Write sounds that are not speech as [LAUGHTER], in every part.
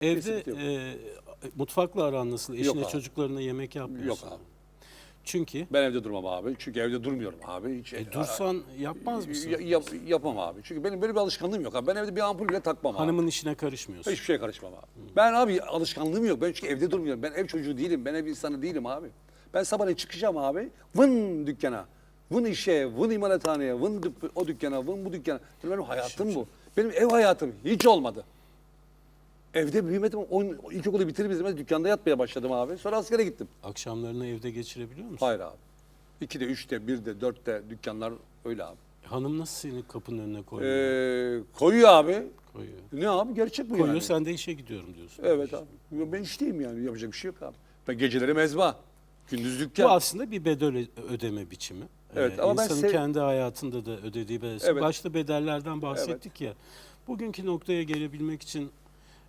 Evde Kesinlikle e, mutfakla aran nasıl? Eşine abi. çocuklarına yemek yapmıyorsun. Yok abi. Çünkü Ben evde durmam abi. Çünkü evde durmuyorum abi. Hiç, e, dursan yapmaz mısın? Ya- yap- yapmam abi. Çünkü benim böyle bir alışkanlığım yok abi. Ben evde bir ampul bile takmam abi. Hanımın işine karışmıyorsun. Hiçbir şeye karışmam abi. Ben abi alışkanlığım yok. Ben çünkü evde durmuyorum. Ben ev çocuğu değilim. Ben ev insanı değilim abi. Ben sabahleyin çıkacağım abi. Vın dükkana. Vın işe, vın imalathaneye, vın o dükkana, vın bu dükkana. Benim hayatım bu. Benim ev hayatım hiç olmadı. Evde büyümedim. On, ilkokulu bitirir bitirmez dükkanda yatmaya başladım abi. Sonra askere gittim. Akşamlarını evde geçirebiliyor musun? Hayır abi. İkide, üçte, birde, dörtte dükkanlar öyle abi. Hanım nasıl seni kapının önüne koyuyor? Ee, koyuyor abi. koyuyor. Ne abi? Gerçek bu Koyuyor yani. sen de işe gidiyorum diyorsun. Evet abi. Ben işteyim yani. Yapacak bir şey yok abi. Ben geceleri mezba. Gündüz Bu dükkan. aslında bir bedel ödeme biçimi. Evet, Ee, ama ben insanın sev- kendi hayatında da ödediği bedel. Evet. Başta bedellerden bahsettik ya. Bugünkü noktaya gelebilmek için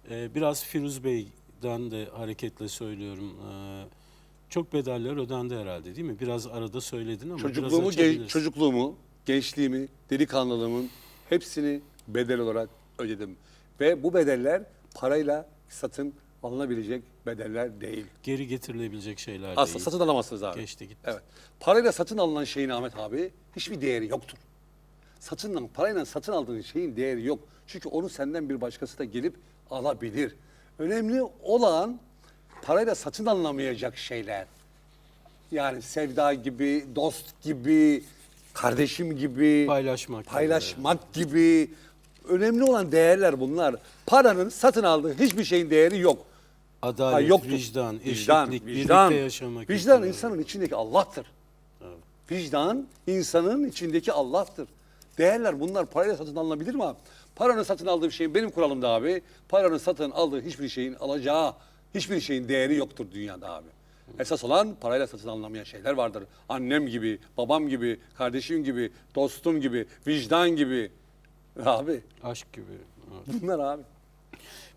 e, biraz Firuz Bey'den de hareketle söylüyorum. E, çok bedeller ödendi herhalde değil mi? Biraz arada söyledin ama Çocukluğumu, biraz açabilirsin. çocukluğumu, gençliğimi, delikanlılığımın hepsini bedel olarak ödedim. Ve bu bedeller parayla satın alınabilecek bedeller değil. Geri getirilebilecek şeyler Asla değil. satın alamazsınız abi. Geçti gitti. Evet. Parayla satın alınan şeyin Ahmet abi hiçbir değeri yoktur. Satın parayla satın aldığın şeyin değeri yok. Çünkü onu senden bir başkası da gelip alabilir. Önemli olan parayla satın alınamayacak şeyler. Yani sevda gibi, dost gibi, kardeşim gibi, Paylaşmak gibi. paylaşmak gibi. Önemli olan değerler bunlar. Paranın satın aldığı hiçbir şeyin değeri yok. Adalet, Ha, yoktur. vicdan, eşitlik, Vicdan, birlikte vicdan. yaşamak. Vicdan insanın içindeki Allah'tır. Vicdan insanın içindeki Allah'tır. Değerler bunlar parayla satın alınabilir mi abi? Paranın satın aldığı şeyin benim kuralımda abi. Paranın satın aldığı hiçbir şeyin alacağı hiçbir şeyin değeri yoktur dünyada abi. Esas olan parayla satın alınamayan şeyler vardır. Annem gibi, babam gibi, kardeşim gibi, dostum gibi, vicdan gibi. Abi Aşk gibi. Evet. bunlar abi.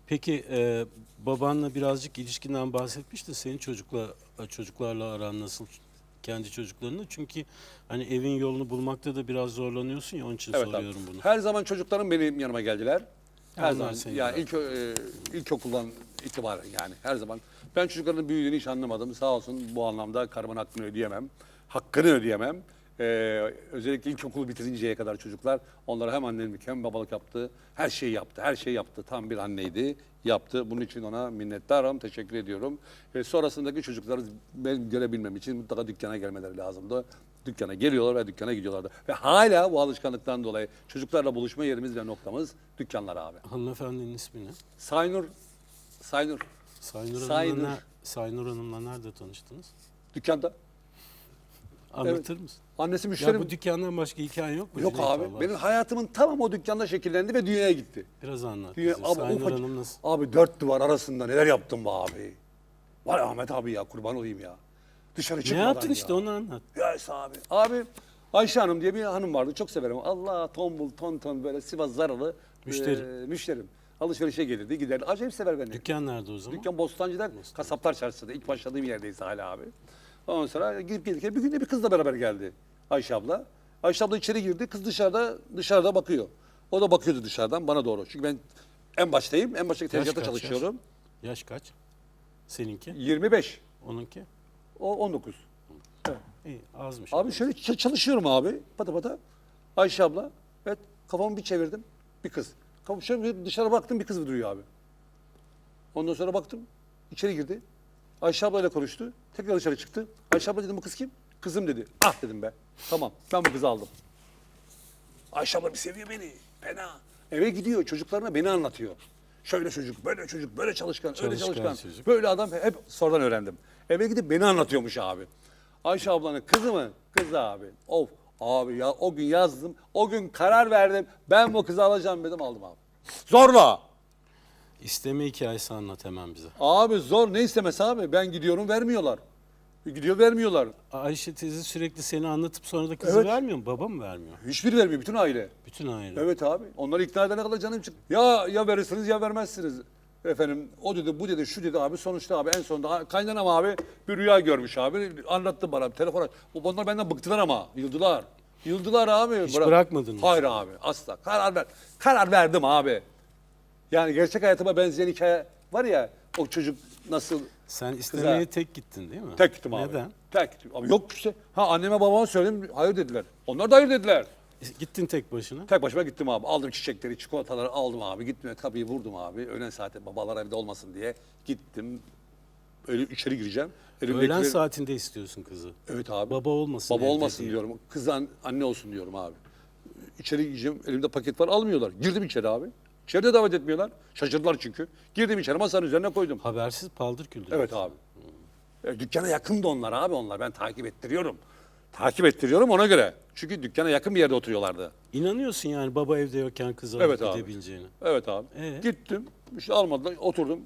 Peki e, babanla birazcık ilişkinden bahsetmişti. Senin çocukla çocuklarla aran nasıl? Kendi çocuklarınla. Çünkü hani evin yolunu bulmakta da biraz zorlanıyorsun ya onun için Evet abi. soruyorum bunu. Her zaman çocuklarım benim yanıma geldiler. Her Onlar zaman. seni Yani ilk e, ilkokuldan itibaren yani her zaman. Ben çocukların büyüdüğünü hiç anlamadım. Sağ olsun bu anlamda karımın hakkını ödeyemem. Hakkını ödeyemem. Ee, özellikle ilkokulu bitirinceye kadar çocuklar onlara hem annelik hem babalık yaptı. Her şeyi yaptı. Her şeyi yaptı. Tam bir anneydi. Yaptı. Bunun için ona minnettarım. Teşekkür ediyorum. Ve sonrasındaki çocukları ben görebilmem için mutlaka dükkana gelmeleri lazımdı. Dükkana geliyorlar ve dükkana gidiyorlardı. Ve hala bu alışkanlıktan dolayı çocuklarla buluşma yerimiz ve noktamız dükkanlar abi. Hanımefendinin ismi ne? Saynur, Saynur Saynur Saynur. Hanım'la, ne- Saynur Hanım'la nerede tanıştınız? dükkanda. Anlatır mısın? Annesi Ya müşterim. bu dükkandan başka hikayen yok mu? Yok abi. Allah Benim hayatımın tamamı o dükkanda şekillendi ve dünyaya gitti. Biraz anlat. Dünya, bize. abi, Saynur ufacık- Hanım nasıl? abi dört duvar arasında neler yaptım be abi. Var ya Ahmet abi ya kurban olayım ya. Dışarı Ne çıkmadan yaptın ya. işte onu anlat. Ya abi. Abi Ayşe Hanım diye bir hanım vardı. Çok severim. Allah tombul ton ton böyle Sivas Zaralı. Müşteri. e, müşterim. Alışverişe gelirdi giderdi. Acayip sever beni. Dükkan nerede o zaman? Dükkan Bostancı'da Kasaplar Çarşısı'da. ilk başladığım yerdeyiz hala abi. Ondan sonra gidip gelirken bir gün de bir kızla beraber geldi Ayşe abla. Ayşe abla içeri girdi. Kız dışarıda dışarıda bakıyor. O da bakıyordu dışarıdan bana doğru. Çünkü ben en baştayım. En baştaki Yaş tezgahta kaç, çalışıyorum. Yaş kaç? Seninki? 25. Onunki? O 19. İyi azmış. Abi şöyle çalışıyorum abi. Pata pata. Ayşe abla. Evet kafamı bir çevirdim. Bir kız. Kafamı şöyle dışarı baktım bir kız duruyor abi. Ondan sonra baktım. içeri girdi. Ayşe ablayla konuştu. Tekrar dışarı çıktı. Ayşe abla dedim bu kız kim? Kızım dedi. Ah dedim be. Tamam ben bu kızı aldım. Ayşe abla bir seviyor beni. Fena. Eve gidiyor çocuklarına beni anlatıyor. Şöyle çocuk, böyle çocuk, böyle çalışkan, öyle Çalışkan çalışkan. çocuk. Böyle adam hep sonradan öğrendim. Eve gidip beni anlatıyormuş abi. Ayşe ablanın kızı mı? Kızı abi. Of abi ya o gün yazdım. O gün karar verdim. Ben bu kızı alacağım dedim aldım abi. Zorla. İsteme hikayesi anlat hemen bize. Abi zor ne istemesi abi? Ben gidiyorum vermiyorlar. Gidiyor vermiyorlar. Ayşe teyze sürekli seni anlatıp sonra da kızı Evet. vermiyor mu? Baba mı vermiyor? Hiçbiri vermiyor bütün aile. Bütün aile. Evet abi. Onları ikna edene kadar canım çıktı. Ya ya verirsiniz ya vermezsiniz. Efendim o dedi bu dedi şu dedi abi sonuçta abi en sonunda kaynanam abi bir rüya görmüş abi anlattı bana telefona. Bunlar benden bıktılar ama yıldılar. Yıldılar abi. Hiç bırakmadın mı? Hayır abi asla. Karar ver. Karar verdim abi. Yani gerçek hayatıma benzeyen hikaye var ya o çocuk nasıl Sen istemeye tek gittin değil mi? tek gittim abi. Neden? Tek gittim. Abi yok işte. Ha anneme babama söyledim hayır dediler. Onlar da hayır dediler. E, Gittin tek başına. Tek başıma gittim abi. Aldım çiçekleri, çikolataları aldım abi. Gittim kapıyı vurdum abi. Öğlen saati babalar evde olmasın diye gittim. Öyle içeri gireceğim. Elimdekileri- Öğlen saatinde istiyorsun kızı. Evet abi. Baba olmasın. Baba evde olmasın diye. diyorum. Kız an- anne olsun diyorum abi. İçeri gireceğim. Elimde paket var almıyorlar. Girdim içeri abi. İçeride davet etmiyorlar. Şaşırdılar çünkü. Girdim içeri masanın üzerine koydum. Habersiz paldır küldür. Evet abi. E, dükkana yakındı onlar abi onlar. Ben takip ettiriyorum. Takip ettiriyorum ona göre. Çünkü dükkana yakın bir yerde oturuyorlardı. İnanıyorsun yani baba evde yokken Evet alıp abi. gidebileceğine. Evet abi. Ee? Gittim. İşte almadılar. Oturdum.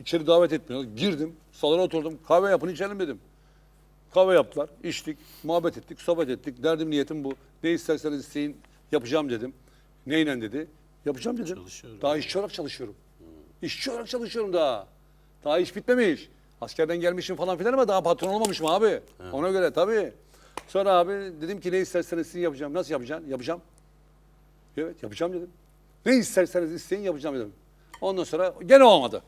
İçeri davet etmiyorlar. Girdim. Salona oturdum. Kahve yapın içelim dedim. Kahve yaptılar. içtik. Muhabbet ettik. Sohbet ettik. Derdim niyetim bu. Ne isterseniz isteyin. Yapacağım dedim. Neyle dedi. Yapacağım dedim. Çalışıyorum. Daha işçi olarak çalışıyorum. İşçi olarak çalışıyorum daha. Daha iş bitmemiş. Askerden gelmişim falan filan ama daha patron olmamışım abi. Ona göre tabii. Sonra abi dedim ki ne isterseniz sizin yapacağım. Nasıl yapacaksın? Yapacağım. Evet yapacağım dedim. Ne isterseniz isteyin yapacağım dedim. Ondan sonra gene olmadı.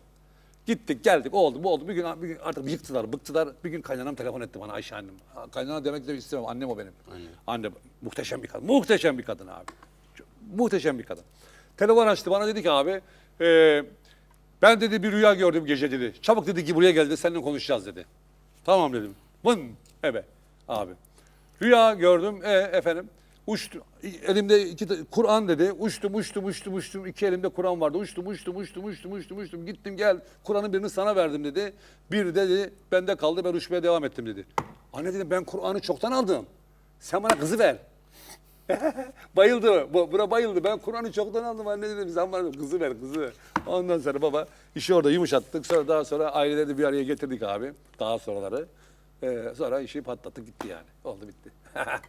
Gittik geldik oldu bu oldu. Bir gün, bir gün artık yıktılar bıktılar. Bir gün kaynanam telefon etti bana Ayşe annem. Kaynana demek de istemem annem o benim. Anne. Anne muhteşem bir kadın. Muhteşem bir kadın abi. Muhteşem bir kadın. Telefon açtı bana dedi ki abi e, ben dedi bir rüya gördüm gece dedi. Çabuk dedi ki buraya gel dedi seninle konuşacağız dedi. Tamam dedim. Vın ebe abi. Rüya gördüm. E efendim uçtu. Elimde iki Kur'an dedi. Uçtum uçtum uçtum uçtum. İki elimde Kur'an vardı. Uçtum uçtum uçtum uçtum uçtum uçtum. Gittim gel. Kur'an'ın birini sana verdim dedi. Bir dedi bende kaldı ben uçmaya devam ettim dedi. Anne dedim ben Kur'an'ı çoktan aldım. Sen bana kızı ver. [LAUGHS] bayıldı. Bu, buna bayıldı. Ben Kur'an'ı çoktan aldım anne dedim. Sen bana kızı ver kızı. Ondan sonra baba işi orada yumuşattık. Sonra daha sonra aileleri de bir araya getirdik abi. Daha sonraları. Ee, sonra işi patlattık gitti yani. Oldu bitti. [LAUGHS]